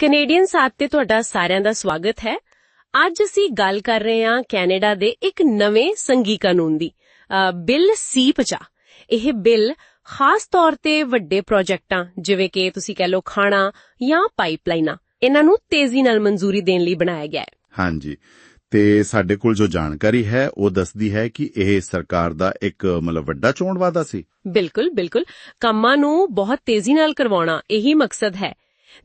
Canadian ਸਾਥ ਤੇ ਤੁਹਾਡਾ ਸਾਰਿਆਂ ਦਾ ਸਵਾਗਤ ਹੈ। ਅੱਜ ਅਸੀਂ ਗੱਲ ਕਰ ਰਹੇ ਹਾਂ ਕੈਨੇਡਾ ਦੇ ਇੱਕ ਨਵੇਂ ਸੰਗੀ ਕਾਨੂੰਨ ਦੀ ਬਿੱਲ C50 ਇਹ ਬਿੱਲ ਖਾਸ ਤੌਰ ਤੇ ਵੱਡੇ ਪ੍ਰੋਜੈਕਟਾਂ ਜਿਵੇਂ ਕਿ ਤੁਸੀਂ ਕਹਿ ਲਓ ਖਾਣਾ ਜਾਂ ਪਾਈਪਲਾਈਨਾਂ ਇਹਨਾਂ ਨੂੰ ਤੇਜ਼ੀ ਨਾਲ ਮਨਜ਼ੂਰੀ ਦੇਣ ਲਈ ਬਣਾਇਆ ਗਿਆ ਹੈ। ਹਾਂਜੀ ਤੇ ਸਾਡੇ ਕੋਲ ਜੋ ਜਾਣਕਾਰੀ ਹੈ ਉਹ ਦੱਸਦੀ ਹੈ ਕਿ ਇਹ ਸਰਕਾਰ ਦਾ ਇੱਕ ਮਤਲਬ ਵੱਡਾ ਚੋਣ ਵਾਅਦਾ ਸੀ। ਬਿਲਕੁਲ ਬਿਲਕੁਲ। ਕੰਮਾਂ ਨੂੰ ਬਹੁਤ ਤੇਜ਼ੀ ਨਾਲ ਕਰਵਾਉਣਾ ਇਹੀ ਮਕਸਦ ਹੈ।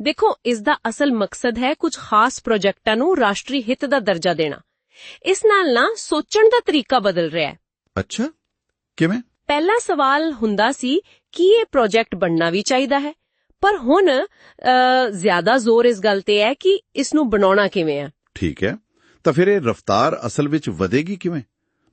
ਦੇਖੋ ਇਸ ਦਾ ਅਸਲ ਮਕਸਦ ਹੈ ਕੁਝ ਖਾਸ ਪ੍ਰੋਜੈਕਟਾਂ ਨੂੰ ਰਾਸ਼ਟਰੀ ਹਿੱਤ ਦਾ ਦਰਜਾ ਦੇਣਾ। ਇਸ ਨਾਲ ਨਾ ਸੋਚਣ ਦਾ ਤਰੀਕਾ ਬਦਲ ਰਿਹਾ ਹੈ। ਅੱਛਾ ਕਿਵੇਂ? ਪਹਿਲਾ ਸਵਾਲ ਹੁੰਦਾ ਸੀ ਕਿ ਇਹ ਪ੍ਰੋਜੈਕਟ ਬਣਨਾ ਵੀ ਚਾਹੀਦਾ ਹੈ? ਪਰ ਹੁਣ ਜ਼ਿਆਦਾ ਜ਼ੋਰ ਇਸ ਗੱਲ ਤੇ ਹੈ ਕਿ ਇਸ ਨੂੰ ਬਣਾਉਣਾ ਕਿਵੇਂ ਹੈ। ਠੀਕ ਹੈ ਤਾਂ ਫਿਰ ਇਹ ਰਫ਼ਤਾਰ ਅਸਲ ਵਿੱਚ ਵਧੇਗੀ ਕਿਵੇਂ?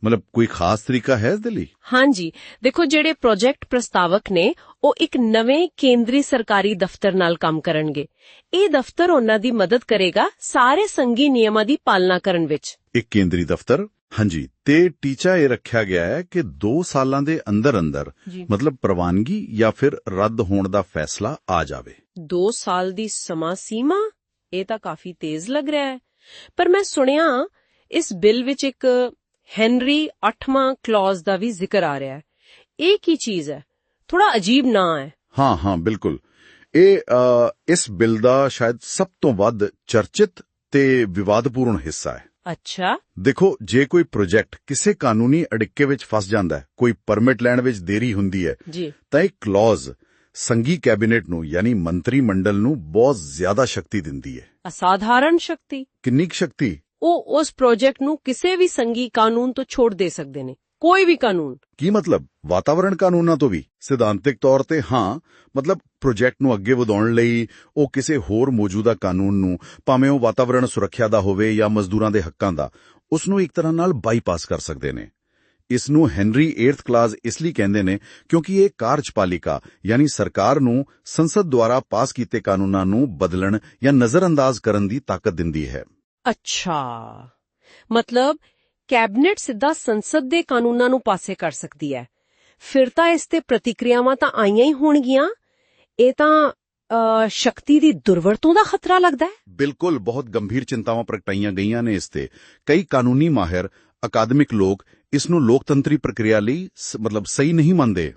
ਮਤਲਬ ਕੋਈ ਖਾਸ ਤਰੀਕਾ ਹੈ ਇਸ ਦੇ ਲਈ? ਹਾਂਜੀ। ਦੇਖੋ ਜਿਹੜੇ ਪ੍ਰੋਜੈਕਟ ਪ੍ਰਸਤਾਵਕ ਨੇ ਉਹ ਇੱਕ ਨਵੇਂ ਕੇਂਦਰੀ ਸਰਕਾਰੀ ਦਫ਼ਤਰ ਨਾਲ ਕੰਮ ਕਰਨਗੇ। ਇਹ ਦਫ਼ਤਰ ਉਹਨਾਂ ਦੀ ਮਦਦ ਕਰੇਗਾ ਸਾਰੇ ਸੰਗੀ ਨਿਯਮਾਂ ਦੀ ਪਾਲਣਾ ਕਰਨ ਵਿੱਚ। ਇੱਕ ਕੇਂਦਰੀ ਦਫ਼ਤਰ? ਹਾਂਜੀ। ਤੇ ਟੀਚਾ ਇਹ ਰੱਖਿਆ ਗਿਆ ਹੈ ਕਿ 2 ਸਾਲਾਂ ਦੇ ਅੰਦਰ ਅੰਦਰ ਮਤਲਬ ਪ੍ਰਵਾਨਗੀ ਜਾਂ ਫਿਰ ਰੱਦ ਹੋਣ ਦਾ ਫੈਸਲਾ ਆ ਜਾਵੇ। 2 ਸਾਲ ਦੀ ਸਮਾਂ ਸੀਮਾ? ਇਹ ਤਾਂ ਕਾਫੀ ਤੇਜ਼ ਲੱਗ ਰਿਹਾ ਹੈ। ਪਰ ਮੈਂ ਸੁਣਿਆ ਇਸ ਬਿੱਲ ਵਿੱਚ ਇੱਕ ਹੈਨਰੀ 8ਵਾਂ ਕਲੌਜ਼ ਦਾ ਵੀ ਜ਼ਿਕਰ ਆ ਰਿਹਾ ਹੈ। ਇਹ ਕੀ ਚੀਜ਼ ਹੈ? ਥੋੜਾ ਅਜੀਬ ਨਾਂ ਹੈ। ਹਾਂ ਹਾਂ ਬਿਲਕੁਲ। ਇਹ ਇਸ ਬਿੱਲ ਦਾ ਸ਼ਾਇਦ ਸਭ ਤੋਂ ਵੱਧ ਚਰਚਿਤ ਤੇ ਵਿਵਾਦਪੂਰਨ ਹਿੱਸਾ ਹੈ। ਅੱਛਾ। ਦੇਖੋ ਜੇ ਕੋਈ ਪ੍ਰੋਜੈਕਟ ਕਿਸੇ ਕਾਨੂੰਨੀ ਅੜਿੱਕੇ ਵਿੱਚ ਫਸ ਜਾਂਦਾ ਹੈ ਕੋਈ ਪਰਮਿਟ ਲੈਣ ਵਿੱਚ ਦੇਰੀ ਹੁੰਦੀ ਹੈ ਜੀ। ਤਾਂ ਇਹ ਕਲੌਜ਼ ਸੰਘੀ ਕੈਬਨਿਟ ਨੂੰ ਯਾਨੀ ਮੰਤਰੀ ਮੰਡਲ ਨੂੰ ਬਹੁਤ ਜ਼ਿਆਦਾ ਸ਼ਕਤੀ ਦਿੰਦੀ ਹੈ। ਅਸਾਧਾਰਨ ਸ਼ਕਤੀ। ਕਿੰਨੀ ਸ਼ਕਤੀ? ਉਹ ਉਸ ਪ੍ਰੋਜੈਕਟ ਨੂੰ ਕਿਸੇ ਵੀ ਸੰਗੀ ਕਾਨੂੰਨ ਤੋਂ ਛੋੜ ਦੇ ਸਕਦੇ ਨੇ। ਕੋਈ ਵੀ ਕਾਨੂੰਨ। ਕੀ ਮਤਲਬ? ਵਾਤਾਵਰਣ ਕਾਨੂੰਨਾਂ ਤੋਂ ਵੀ? ਸਿਧਾਂਤਿਕ ਤੌਰ ਤੇ ਹਾਂ, ਮਤਲਬ ਪ੍ਰੋਜੈਕਟ ਨੂੰ ਅੱਗੇ ਵਧਾਉਣ ਲਈ ਉਹ ਕਿਸੇ ਹੋਰ ਮੌਜੂਦਾ ਕਾਨੂੰਨ ਨੂੰ, ਭਾਵੇਂ ਉਹ ਵਾਤਾਵਰਣ ਸੁਰੱਖਿਆ ਦਾ ਹੋਵੇ ਜਾਂ ਮਜ਼ਦੂਰਾਂ ਦੇ ਹੱਕਾਂ ਦਾ, ਉਸ ਨੂੰ ਇੱਕ ਤਰ੍ਹਾਂ ਨਾਲ ਬਾਈਪਾਸ ਕਰ ਸਕਦੇ ਨੇ। ਇਸ ਨੂੰ ਹੈਨਰੀ 8th ਕਲਾਸ ਇਸ ਲਈ ਕਹਿੰਦੇ ਨੇ ਕਿਉਂਕਿ ਇਹ ਕਾਰਜਪਾਲਿਕਾ, ਯਾਨੀ ਸਰਕਾਰ ਨੂੰ ਸੰਸਦ ਦੁਆਰਾ ਪਾਸ ਕੀਤੇ ਕਾਨੂੰਨਾਂ ਨੂੰ ਬਦਲਣ ਜਾਂ ਨਜ਼ਰਅੰਦਾਜ਼ ਕਰਨ ਦੀ ਤਾਕਤ ਦਿੰਦੀ ਹੈ। ਅੱਛਾ। ਮਤਲਬ ਕੈਬਨਿਟ ਸਿੱਧਾ ਸੰਸਦ ਦੇ ਕਾਨੂੰਨਾਂ ਨੂੰ ਪਾਸੇ ਕਰ ਸਕਦੀ ਹੈ। ਫਿਰ ਤਾਂ ਇਸ ਤੇ ਪ੍ਰਤੀਕਿਰਿਆਵਾਂ ਤਾਂ ਆਈਆਂ ਹੀ ਹੋਣਗੀਆਂ। ਇਹ ਤਾਂ ਸ਼ਕਤੀ ਦੀ ਦੁਰਵਰਤੋਂ ਦਾ ਖਤਰਾ ਲੱਗਦਾ ਹੈ। ਬਿਲਕੁਲ ਬਹੁਤ ਗੰਭੀਰ ਚਿੰਤਾਵਾਂ ਪ੍ਰਗਟਾਈਆਂ ਗਈਆਂ ਨੇ ਇਸ ਤੇ। ਕਈ ਕਾਨੂੰਨੀ ਮਾਹਿਰ ਅਕਾਦਮਿਕ ਲੋਕ ਇਸ ਨੂੰ ਲੋਕਤੰਤਰੀ ਪ੍ਰਕਿਰਿਆ ਲਈ ਮਤਲਬ ਸਹੀ ਨਹੀਂ ਮੰਨਦੇ।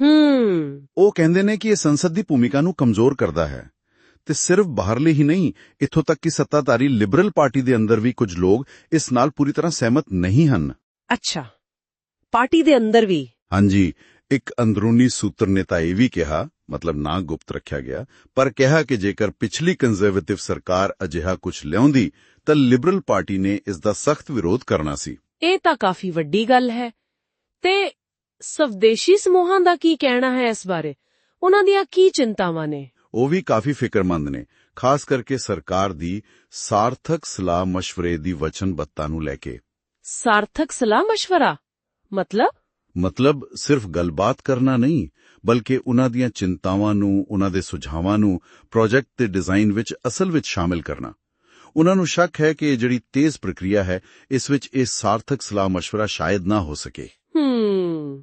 ਹੂੰ। ਉਹ ਕਹਿੰਦੇ ਨੇ ਕਿ ਇਹ ਸੰਸਦ ਦੀ ਭੂਮਿਕਾ ਨੂੰ ਕਮਜ਼ੋਰ ਕਰਦਾ ਹੈ। ਤੇ ਸਿਰਫ ਬਾਹਰਲੇ ਹੀ ਨਹੀਂ ਇੱਥੋਂ ਤੱਕ ਕਿ ਸੱਤਾਧਾਰੀ ਲਿਬਰਲ ਪਾਰਟੀ ਦੇ ਅੰਦਰ ਵੀ ਕੁਝ ਲੋਕ ਇਸ ਨਾਲ ਪੂਰੀ ਤਰ੍ਹਾਂ ਸਹਿਮਤ ਨਹੀਂ ਹਨ। ਅੱਛਾ। ਪਾਰਟੀ ਦੇ ਅੰਦਰ ਵੀ? ਹਾਂਜੀ ਇੱਕ ਅੰਦਰੂਨੀ ਸੂਤਰ ਨੇ ਤਾਂ ਇਹ ਵੀ ਕਿਹਾ ਮਤਲਬ ਨਾ ਗੁਪਤ ਰੱਖਿਆ ਗਿਆ ਪਰ ਕਿਹਾ ਕਿ ਜੇਕਰ ਪਿਛਲੀ ਕੰਜ਼ਰਵੇਟਿਵ ਸਰਕਾਰ ਅਜਿਹਾ ਕੁਝ ਲਿਆਉਂਦੀ ਤਾਂ ਲਿਬਰਲ ਪਾਰਟੀ ਨੇ ਇਸ ਦਾ ਸਖਤ ਵਿਰੋਧ ਕਰਨਾ ਸੀ। ਇਹ ਤਾਂ ਕਾਫੀ ਵੱਡੀ ਗੱਲ ਹੈ। ਤੇ ਸਵਦੇਸ਼ੀ ਸਮੂਹਾਂ ਦਾ ਕੀ ਕਹਿਣਾ ਹੈ ਇਸ ਬਾਰੇ? ਉਹਨਾਂ ਦੀਆਂ ਕੀ ਚਿੰਤਾਵਾਂ ਨੇ? ਉਹ ਵੀ ਕਾਫੀ ਫਿਕਰਮੰਦ ਨੇ ਖਾਸ ਕਰਕੇ ਸਰਕਾਰ ਦੀ ਸਾਰਥਕ ਸਲਾਹ مشਵਰੇ ਦੀ ਵਚਨਬੱਤਾ ਨੂੰ ਲੈ ਕੇ। ਸਾਰਥਕ ਸਲਾਹ مشਵਰਾ ਮਤਲਬ? ਮਤਲਬ ਸਿਰਫ ਗੱਲਬਾਤ ਕਰਨਾ ਨਹੀਂ ਬਲਕਿ ਉਹਨਾਂ ਦੀਆਂ ਚਿੰਤਾਵਾਂ ਨੂੰ ਉਹਨਾਂ ਦੇ ਸੁਝਾਵਾਂ ਨੂੰ ਪ੍ਰੋਜੈਕਟ ਦੇ ਡਿਜ਼ਾਈਨ ਵਿੱਚ ਅਸਲ ਵਿੱਚ ਸ਼ਾਮਿਲ ਕਰਨਾ। ਉਹਨਾਂ ਨੂੰ ਸ਼ੱਕ ਹੈ ਕਿ ਇਹ ਜਿਹੜੀ ਤੇਜ਼ ਪ੍ਰਕਿਰਿਆ ਹੈ ਇਸ ਵਿੱਚ ਇਹ ਸਾਰਥਕ ਸਲਾਹ مشਵਰਾ ਸ਼ਾਇਦ ਨਾ ਹੋ ਸਕੇ। ਹੂੰ।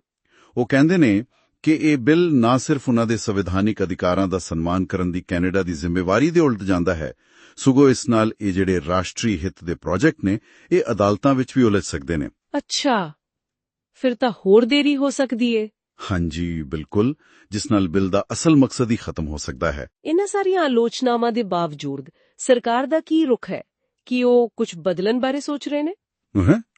ਉਹ ਕਹਿੰਦੇ ਨੇ ਕਿ ਇਹ ਬਿੱਲ ਨਾ ਸਿਰਫ ਉਹਨਾਂ ਦੇ ਸੰਵਿਧਾਨਿਕ ਅਧਿਕਾਰਾਂ ਦਾ ਸਨਮਾਨ ਕਰਨ ਦੀ ਕੈਨੇਡਾ ਦੀ ਜ਼ਿੰਮੇਵਾਰੀ ਦੇ ਉਲਟ ਜਾਂਦਾ ਹੈ ਸਗੋਂ ਇਸ ਨਾਲ ਇਹ ਜਿਹੜੇ ਰਾਸ਼ਟਰੀ ਹਿੱਤ ਦੇ ਪ੍ਰੋਜੈਕਟ ਨੇ ਇਹ ਅਦਾਲਤਾਂ ਵਿੱਚ ਵੀ ਉਲਝ ਸਕਦੇ ਨੇ। ਅੱਛਾ ਫਿਰ ਤਾਂ ਹੋਰ ਦੇਰੀ ਹੋ ਸਕਦੀ ਏ। ਹਾਂਜੀ ਬਿਲਕੁਲ ਜਿਸ ਨਾਲ ਬਿੱਲ ਦਾ ਅਸਲ ਮਕਸਦ ਹੀ ਖਤਮ ਹੋ ਸਕਦਾ ਹੈ। ਇਹਨਾਂ ਸਾਰੀਆਂ ਆਲੋਚਨਾਵਾਂ ਦੇ ਬਾਵਜੂਦ ਸਰਕਾਰ ਦਾ ਕੀ ਰੁਖ ਹੈ? ਕਿ ਉਹ ਕੁਝ ਬਦਲਣ ਬਾਰੇ ਸੋਚ ਰਹੇ ਨੇ?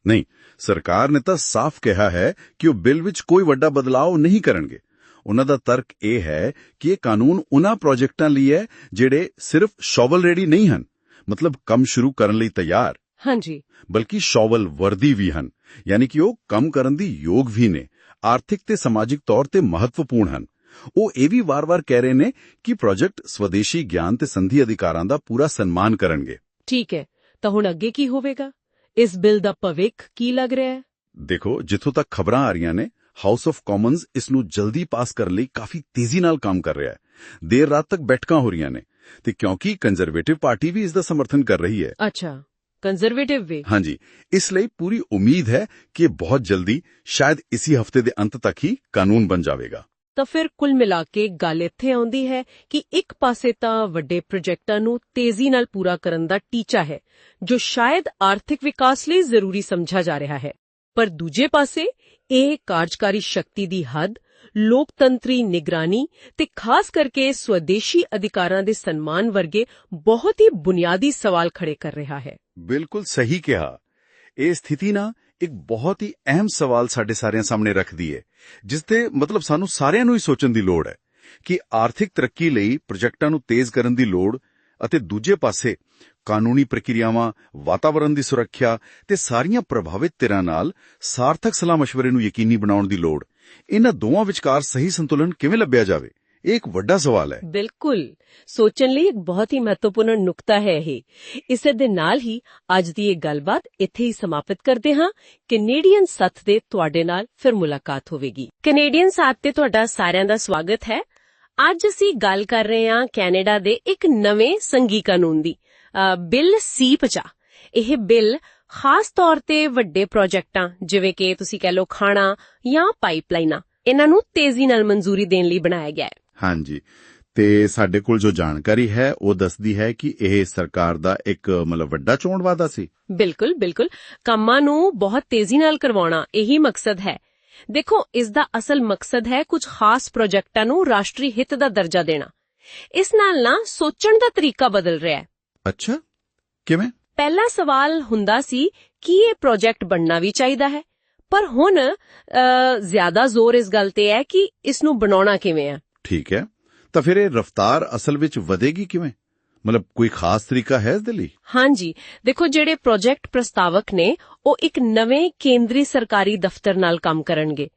ਨਹੀਂ ਸਰਕਾਰ ਨੇ ਤਾਂ ਸਾਫ਼ ਕਿਹਾ ਹੈ ਕਿ ਉਹ ਬਿੱਲ ਵਿੱਚ ਕੋਈ ਵੱਡਾ ਬਦਲਾਅ ਨਹੀਂ ਕਰਨਗੇ। ਉਹਨਾਂ ਦਾ ਤਰਕ ਇਹ ਹੈ ਕਿ ਇਹ ਕਾਨੂੰਨ ਉਹਨਾਂ ਪ੍ਰੋਜੈਕਟਾਂ ਲਈ ਹੈ ਜਿਹੜੇ ਸਿਰਫ ਸ਼ੋਵਲ ਰੈਡੀ ਨਹੀਂ ਹਨ ਮਤਲਬ ਕੰਮ ਸ਼ੁਰੂ ਕਰਨ ਲਈ ਤਿਆਰ। ਹਾਂਜੀ। ਬਲਕਿ ਸ਼ੋਵਲ ਵਰਦੀ ਵੀ ਹਨ ਯਾਨੀ ਕਿ ਉਹ ਕੰਮ ਕਰਨ ਦੀ ਯੋਗ ਵੀ ਨੇ ਆਰਥਿਕ ਤੇ ਸਮਾਜਿਕ ਤੌਰ ਤੇ ਮਹੱਤਵਪੂਰਨ ਹਨ। ਉਹ ਇਹ ਵੀ ਵਾਰ-ਵਾਰ ਕਹਿ ਰਹੇ ਨੇ ਕਿ ਪ੍ਰੋਜੈਕਟ ਸਵਦੇਸ਼ੀ ਗਿਆਨ ਤੇ ਸੰਧੀ ਅਧਿਕਾਰਾਂ ਦਾ ਪੂਰਾ ਸਨਮਾਨ ਕਰਨਗੇ। ਠੀਕ ਹੈ ਤਾਂ ਹੁਣ ਅੱਗੇ ਕੀ ਹੋਵੇਗਾ? ਇਸ ਬਿੱਲ ਦਾ ਭਵਿੱਖ ਕੀ ਲੱਗ ਰਿਹਾ ਹੈ? ਦੇਖੋ ਜਿੱਥੋਂ ਤੱਕ ਖਬਰਾਂ ਆ ਰਹੀਆਂ ਨੇ ਹਾਊਸ ਆਫ ਕਾਮਨਸ ਇਸ ਨੂੰ ਜਲਦੀ ਪਾਸ ਕਰਨ ਲਈ ਕਾਫੀ ਤੇਜ਼ੀ ਨਾਲ ਕੰਮ ਕਰ ਰਿਹਾ ਹੈ। ਦੇਰ ਰਾਤ ਤੱਕ ਬੈਠਕਾਂ ਹੋ ਰਹੀਆਂ ਨੇ ਤੇ ਕਿਉਂਕਿ ਕੰਜ਼ਰਵੇਟਿਵ ਪਾਰਟੀ ਵੀ ਇਸ ਦਾ ਸਮਰਥਨ ਕਰ ਰਹੀ ਹੈ। ਅੱਛਾ ਕੰਜ਼ਰਵੇਟਿਵ ਵੀ? ਹਾਂਜੀ ਇਸ ਲਈ ਪੂਰੀ ਉਮੀਦ ਹੈ ਕਿ ਬਹੁਤ ਜਲਦੀ ਸ਼ਾਇਦ ਇਸੀ ਹਫ਼ਤੇ ਦੇ ਅੰਤ ਤੱਕ ਹੀ ਕਾਨੂੰਨ ਬਣ ਜਾਵੇਗਾ। ਤਾਂ ਫਿਰ ਕੁੱਲ ਮਿਲਾ ਕੇ ਗੱਲ ਇੱਥੇ ਆਉਂਦੀ ਹੈ ਕਿ ਇੱਕ ਪਾਸੇ ਤਾਂ ਵੱਡੇ ਪ੍ਰੋਜੈਕਟਾਂ ਨੂੰ ਤੇਜ਼ੀ ਨਾਲ ਪੂਰਾ ਕਰਨ ਦਾ ਟੀਚਾ ਹੈ, ਜੋ ਸ਼ਾਇਦ ਆਰਥਿਕ ਵਿਕਾਸ ਲਈ ਜ਼ਰੂਰੀ ਸਮਝਿਆ ਜਾ ਰਿਹਾ ਹੈ। ਪਰ ਦੂਜੇ ਪਾਸੇ, ਇਹ ਕਾਰਜਕਾਰੀ ਸ਼ਕਤੀ ਦੀ ਹੱਦ, ਲੋਕਤੰਤਰੀ ਨਿਗਰਾਨੀ ਤੇ ਖਾਸ ਕਰਕੇ ਸਵਦੇਸ਼ੀ ਅਧਿਕਾਰਾਂ ਦੇ ਸਨਮਾਨ ਵਰਗੇ ਬਹੁਤ ਹੀ ਬੁਨਿਆਦੀ ਸਵਾਲ ਖੜੇ ਕਰ ਰਿਹਾ ਹੈ। ਬਿਲਕੁਲ ਸਹੀ ਕਿਹਾ। ਇਹ ਸਥਿਤੀ ਨਾ ਇੱਕ ਬਹੁਤ ਹੀ ਅਹਿਮ ਸਵਾਲ ਸਾਡੇ ਸਾਰਿਆਂ ਸਾਹਮਣੇ ਰੱਖਦੀ ਹੈ ਜਿਸ ਤੇ ਮਤਲਬ ਸਾਨੂੰ ਸਾਰਿਆਂ ਨੂੰ ਹੀ ਸੋਚਣ ਦੀ ਲੋੜ ਹੈ ਕਿ ਆਰਥਿਕ ਤਰੱਕੀ ਲਈ ਪ੍ਰੋਜੈਕਟਾਂ ਨੂੰ ਤੇਜ਼ ਕਰਨ ਦੀ ਲੋੜ ਅਤੇ ਦੂਜੇ ਪਾਸੇ ਕਾਨੂੰਨੀ ਪ੍ਰਕਿਰਿਆਵਾਂ ਵਾਤਾਵਰਣ ਦੀ ਸੁਰੱਖਿਆ ਤੇ ਸਾਰੀਆਂ ਪ੍ਰਭਾਵਿਤ ਧਿਰਾਂ ਨਾਲ ਸਾਰਥਕ ਸਲਾਹ ਮਸ਼ਵਰੇ ਨੂੰ ਯਕੀਨੀ ਬਣਾਉਣ ਦੀ ਲੋੜ। ਇਹਨਾਂ ਦੋਵਾਂ ਵਿਚਕਾਰ ਸਹੀ ਸੰਤੁਲਨ ਕਿਵੇਂ ਲੱਭਿਆ ਜਾਵੇ? ਇਹ ਇੱਕ ਵੱਡਾ ਸਵਾਲ ਹੈ ਬਿਲਕੁਲ ਸੋਚਣ ਲਈ ਇੱਕ ਬਹੁਤ ਹੀ ਮਹੱਤਵਪੂਰਨ ਨੁਕਤਾ ਹੈ ਇਹ ਇਸੇ ਦੇ ਨਾਲ ਹੀ ਅੱਜ ਦੀ ਇਹ ਗੱਲਬਾਤ ਇੱਥੇ ਹੀ ਸਮਾਪਤ ਕਰਦੇ ਹਾਂ ਕੈਨੇਡੀਅਨ ਸੱਥ ਦੇ ਤੁਹਾਡੇ ਨਾਲ ਫਿਰ ਮੁਲਾਕਾਤ ਹੋਵੇਗੀ ਕੈਨੇਡੀਅਨ ਸਾਥ ਤੇ ਤੁਹਾਡਾ ਸਾਰਿਆਂ ਦਾ ਸਵਾਗਤ ਹੈ ਅੱਜ ਅਸੀਂ ਗੱਲ ਕਰ ਰਹੇ ਹਾਂ ਕੈਨੇਡਾ ਦੇ ਇੱਕ ਨਵੇਂ ਸੰਗੀ ਕਾਨੂੰਨ ਦੀ ਅ, ਬਿੱਲ ਸੀ-50 ਇਹ ਬਿੱਲ ਖਾਸ ਤੌਰ ਤੇ ਵੱਡੇ ਪ੍ਰੋਜੈਕਟਾਂ ਜਿਵੇਂ ਕਿ ਤੁਸੀਂ ਕਹਿ ਲਓ ਖਾਣਾ ਜਾਂ ਪਾਈਪਲਾਈਨਾਂ ਇਹਨਾਂ ਨੂੰ ਤੇਜ਼ੀ ਨਾਲ ਮਨਜ਼ੂਰੀ ਦੇਣ ਲਈ ਬਣਾਇਆ ਗਿਆ ਹੈ ਹਾਂਜੀ। ਤੇ ਸਾਡੇ ਕੋਲ ਜੋ ਜਾਣਕਾਰੀ ਹੈ ਉਹ ਦੱਸਦੀ ਹੈ ਕਿ ਇਹ ਸਰਕਾਰ ਦਾ ਇੱਕ ਮਤਲਬ ਵੱਡਾ ਚੋਣ ਵਾਅਦਾ ਸੀ। ਬਿਲਕੁਲ ਬਿਲਕੁਲ। ਕੰਮਾਂ ਨੂੰ ਬਹੁਤ ਤੇਜ਼ੀ ਨਾਲ ਕਰਵਾਉਣਾ ਇਹੀ ਮਕਸਦ ਹੈ। ਦੇਖੋ ਇਸ ਦਾ ਅਸਲ ਮਕਸਦ ਹੈ ਕੁਝ ਖਾਸ ਪ੍ਰੋਜੈਕਟਾਂ ਨੂੰ ਰਾਸ਼ਟਰੀ ਹਿੱਤ ਦਾ ਦਰਜਾ ਦੇਣਾ। ਇਸ ਨਾਲ ਨਾ ਸੋਚਣ ਦਾ ਤਰੀਕਾ ਬਦਲ ਰਿਹਾ ਹੈ। ਅੱਛਾ। ਕਿਵੇਂ? ਪਹਿਲਾ ਸਵਾਲ ਹੁੰਦਾ ਸੀ ਕਿ ਇਹ ਪ੍ਰੋਜੈਕਟ ਬਣਨਾ ਵੀ ਚਾਹੀਦਾ ਹੈ? ਪਰ ਹੁਣ ਜ਼ਿਆਦਾ ਜ਼ੋਰ ਇਸ ਗੱਲ ਤੇ ਹੈ ਕਿ ਇਸ ਨੂੰ ਬਣਾਉਣਾ ਕਿਵੇਂ ਹੈ। ਠੀਕ ਹੈ, ਤਾਂ ਫਿਰ ਇਹ ਰਫ਼ਤਾਰ ਅਸਲ ਵਿੱਚ ਵਧੇਗੀ ਕਿਵੇਂ? ਮਤਲਬ ਕੋਈ ਖਾਸ ਤਰੀਕਾ ਹੈ ਇਸ ਦੇ ਲਈ? ਹਾਂਜੀ, ਦੇਖੋ ਜਿਹੜੇ ਪ੍ਰੋਜੈਕਟ ਪ੍ਰਸਤਾਵਕ ਨੇ, ਉਹ ਇੱਕ ਨਵੇਂ ਕੇਂਦਰੀ ਸਰਕਾਰੀ ਦਫ਼ਤਰ ਨਾਲ ਕੰਮ ਕਰਨਗੇ।